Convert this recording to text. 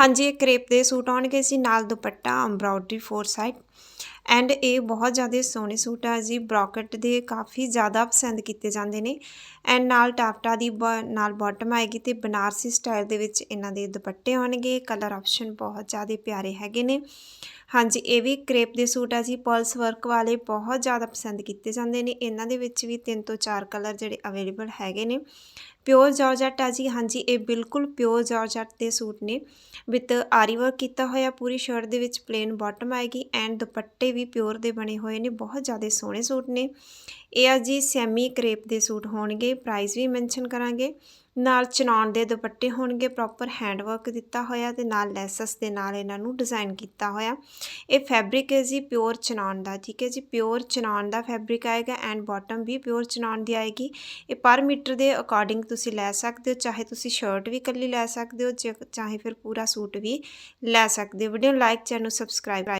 ਹਾਂਜੀ, ਇਹ ਕ੍ਰੇਪ ਦੇ ਸੂਟ ਆਉਣਗੇ ਜੀ, ਨਾਲ dupatta embroidery four side and ਇਹ ਬਹੁਤ ਜ਼ਿਆਦਾ ਸੋਹਣੇ ਸੂਟ ਆ ਜੀ, ਬ੍ਰੋਕਟ ਦੇ ਕਾਫੀ ਜ਼ਿਆਦਾ ਪਸੰਦ ਕੀਤੇ ਜਾਂਦੇ ਨੇ। ਐਂਡ ਨਾਲ ਟਾਪਟਾ ਦੀ ਬ- ਨਾਲ ਬਾਟਮ ਆਏਗੀ ਤੇ ਬਨਾਰਸੀ ਸਟਾਈਲ ਦੇ ਵਿੱਚ ਇਹਨਾਂ ਦੇ ਦੁਪੱਟੇ ਆਉਣਗੇ। ਕਲਰ ਆਪਸ਼ਨ ਬਹੁਤ ਜ਼ਿਆਦਾ ਪਿਆਰੇ ਹੈਗੇ ਨੇ। ਹਾਂਜੀ, ਇਹ ਵੀ ਕ੍ਰੇਪ ਦੇ ਸੂਟ ਆ ਜੀ। ਪਲਸ ਵਰਕ ਵਾਲੇ ਬਹੁਤ ਜ਼ਿਆਦਾ ਪਸੰਦ ਕੀਤੇ ਜਾਂਦੇ ਨੇ। ਇਹਨਾਂ ਦੇ ਵਿੱਚ ਵੀ ਤਿੰਨ ਤੋਂ ਚਾਰ ਕਲਰ ਜਿਹੜੇ ਅਵੇਲੇਬਲ ਹੈਗੇ ਨੇ। ਪਿਓਰ ਜਾਰਜਟ ਆ ਜੀ। ਹਾਂਜੀ, ਇਹ ਬਿਲਕੁਲ ਪਿਓਰ ਜਾਰਜਟ ਦੇ ਸੂਟ ਨੇ। ਵਿਦ ਆਰੀ ਵਰਕ ਕੀਤਾ ਹੋਇਆ, ਪੂਰੀ ਸ਼ਰਟ ਦੇ ਵਿੱਚ ਪਲੇਨ ਬਾਟਮ ਆਏਗੀ ਐਂਡ ਦੁਪੱਟੇ ਵੀ ਪਿਓਰ ਦੇ ਬਣੇ ਹੋਏ ਨੇ। ਬਹੁਤ ਜ਼ਿਆਦਾ ਸੋਹਣੇ ਸੂਟ ਨੇ। ਇਹ ਆ ਜੀ ਸੈਮੀ ਕ੍ਰੇਪ ਦੇ ਸੂਟ ਹੋਣਗੇ। ਪ੍ਰਾਈਸ ਵੀ ਮੈਂਸ਼ਨ ਕਰਾਂਗੇ। ਨਾਲ ਚਨਾਉਣ ਦੇ ਦੁਪੱਟੇ ਹੋਣਗੇ ਪ੍ਰੋਪਰ ਹੈਂਡ ਵਰਕ ਦਿੱਤਾ ਹੋਇਆ ਤੇ ਨਾਲ ਲੈਸਸ ਦੇ ਨਾਲ ਇਹਨਾਂ ਨੂੰ ਡਿਜ਼ਾਈਨ ਕੀਤਾ ਹੋਇਆ। ਇਹ ਫੈਬਰਿਕ ਹੈ ਜੀ ਪਿਓਰ ਚਨਾਉਣ ਦਾ, ਠੀਕ ਹੈ ਜੀ? ਪਿਓਰ ਚਨਾਉਣ ਦਾ ਫੈਬਰਿਕ ਆਏਗਾ ਐਂਡ ਬਾਟਮ ਵੀ ਪਿਓਰ ਚਨਾਉਣ ਦੀ ਆਏਗੀ। ਇਹ ਪਰ ਮੀਟਰ ਦੇ ਅਕੋਰਡਿੰਗ ਤੁਸੀਂ ਲੈ ਸਕਦੇ ਹੋ, ਚਾਹੇ ਤੁਸੀਂ ਸ਼ਰਟ ਵੀ ਇਕੱਲੀ ਲੈ ਸਕਦੇ ਹੋ, ਜੇ- ਚਾਹੇ ਫਿਰ ਪੂਰਾ ਸੂਟ ਵੀ ਲੈ ਸਕਦੇ ਹੋ। Video like channel subscribe